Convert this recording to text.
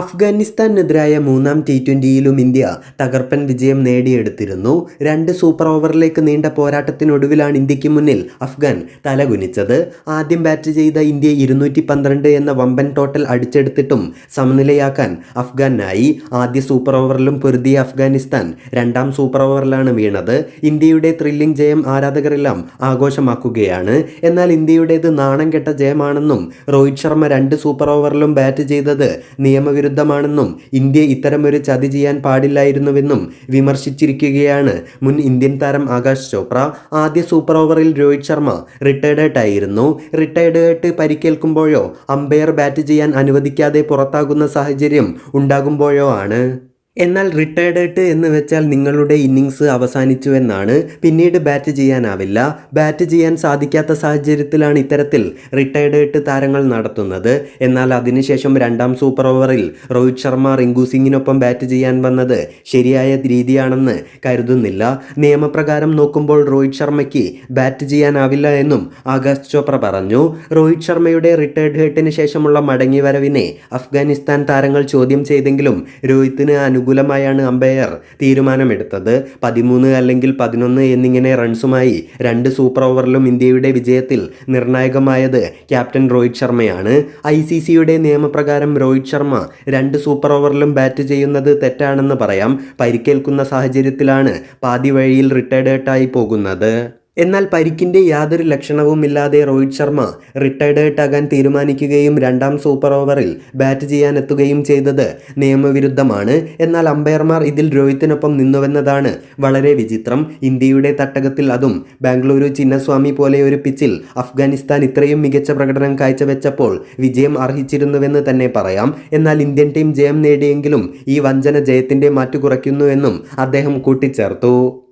അഫ്ഗാനിസ്ഥാനെതിരായ മൂന്നാം T ട്വന്റിയിലും India തകർപ്പൻ വിജയം നേടിയെടുത്തിരുന്നു. രണ്ട് സൂപ്പർ ഓവറിലേക്ക് നീണ്ട പോരാട്ടത്തിനൊടുവിലാണ് ഇന്ത്യയ്ക്ക് മുന്നിൽ അഫ്ഗാൻ തലകുനിച്ചത്. ആദ്യം ബാറ്റ് ചെയ്ത ഇന്ത്യ ഇരുന്നൂറ്റി പന്ത്രണ്ട് എന്ന വമ്പൻ ടോട്ടൽ അടിച്ചെടുത്തിട്ടും സമനിലയാക്കാൻ അഫ്ഗാനായി. ആദ്യ സൂപ്പർ ഓവറിലും പൊരുതിയ അഫ്ഗാനിസ്ഥാൻ രണ്ടാം സൂപ്പർ ഓവറിലാണ് വീണത്. ഇന്ത്യയുടെ ത്രില്ലിംഗ് ജയം ആരാധകരെല്ലാം ആഘോഷമാക്കുകയാണ്. എന്നാൽ ഇന്ത്യയുടേത് നാണം കെട്ട ജയമാണെന്നും രോഹിത് ശർമ്മ രണ്ട് സൂപ്പർ ഓവറിലും ബാറ്റ് ചെയ്തത് നിയമവിരുദ്ധമാണെന്നും ഇന്ത്യ ഇത്തരമൊരു ചതി ചെയ്യാൻ പാടില്ലായിരുന്നുവെന്നും വിമർശിച്ചിരിക്കുകയാണ് മുൻ ഇന്ത്യൻ താരം ആകാശ് ചോപ്ര. ആദ്യ സൂപ്പർ ഓവറിൽ രോഹിത് ശർമ്മ റിട്ടയർഡായിട്ടായിരുന്നു ആയിരുന്നു റിട്ടയർഡ് ആയിട്ട് പരിക്കേൽക്കുമ്പോഴോ അമ്പയർ ബാറ്റ് ചെയ്യാൻ അനുവദിക്കാതെ പുറത്താകുന്ന സാഹചര്യം ഉണ്ടാകുമ്പോഴോ ആണ്. എന്നാൽ റിട്ടയർഡ് എന്ന് വെച്ചാൽ നിങ്ങളുടെ ഇന്നിങ്സ് അവസാനിച്ചു എന്നാണ് പിന്നീട് ബാറ്റ് ചെയ്യാനാവില്ല. ബാറ്റ് ചെയ്യാൻ സാധിക്കാത്ത സാഹചര്യത്തിലാണ് ഇത്തരത്തിൽ റിട്ടയർഡ് താരങ്ങൾ നടത്തുന്നത്. എന്നാൽ അതിനുശേഷം രണ്ടാം സൂപ്പർ ഓവറിൽ രോഹിത് ശർമ്മ റിങ്കു സിംഗിനൊപ്പം ബാറ്റ് ചെയ്യാൻ വന്നത് ശരിയായ രീതിയാണെന്ന് കരുതുന്നില്ല. നിയമപ്രകാരം നോക്കുമ്പോൾ രോഹിത് ശർമ്മയ്ക്ക് ബാറ്റ് ചെയ്യാനാവില്ല എന്നും ആകാശ് ചോപ്ര പറഞ്ഞു. രോഹിത് ശർമ്മയുടെ റിട്ടയർഡ് ഹേട്ടിന് ശേഷമുള്ള മടങ്ങിവരവിനെ അഫ്ഗാനിസ്ഥാൻ താരങ്ങൾ ചോദ്യം ചെയ്തെങ്കിലും രോഹിത്തിന് അനുകൂലമായാണ് അമ്പയർ തീരുമാനമെടുത്തത്. പതിമൂന്ന് അല്ലെങ്കിൽ പതിനൊന്ന് എന്നിങ്ങനെ റൺസുമായി രണ്ട് സൂപ്പർ ഓവറിലും ഇന്ത്യയുടെ വിജയത്തിൽ നിർണായകമായത് ക്യാപ്റ്റൻ രോഹിത് ശർമ്മയാണ്. ഐ സി സിയുടെ നിയമപ്രകാരം രോഹിത് ശർമ്മ രണ്ട് സൂപ്പർ ഓവറിലും ബാറ്റ് ചെയ്യുന്നത് തെറ്റാണെന്ന് പറയാം. പരിക്കേൽക്കുന്ന സാഹചര്യത്തിലാണ് പാതി വഴിയിൽ റിട്ടയർഡ് ആയി പോകുന്നത്. എന്നാൽ പരിക്കിന്റെ യാതൊരു ലക്ഷണവുമില്ലാതെ രോഹിത് ശർമ്മ റിട്ടയർഡ് ആകാൻ തീരുമാനിക്കുകയും രണ്ടാം സൂപ്പർ ഓവറിൽ ബാറ്റ് ചെയ്യാൻ എത്തുകയും ചെയ്തത് നിയമവിരുദ്ധമാണ്. എന്നാൽ അമ്പയർമാർ ഇതിൽ രോഹിത്തിനൊപ്പം നിന്നുവെന്നതാണ് വളരെ വിചിത്രം. ഇന്ത്യയുടെ തട്ടകത്തിൽ അതും ബാംഗ്ലൂരു ചിന്നസ്വാമി പോലെ ഒരു പിച്ചിൽ അഫ്ഗാനിസ്ഥാൻ ഇത്രയും മികച്ച പ്രകടനം കാഴ്ചവെച്ചപ്പോൾ വിജയം അർഹിച്ചിരുന്നുവെന്ന് തന്നെ പറയാം. എന്നാൽ ഇന്ത്യൻ ടീം ജയം നേടിയെങ്കിലും ഈ വഞ്ചന ജയത്തിന്റെ മാറ്റു കുറയ്ക്കുന്നുവെന്നും അദ്ദേഹം കൂട്ടിച്ചേർത്തു.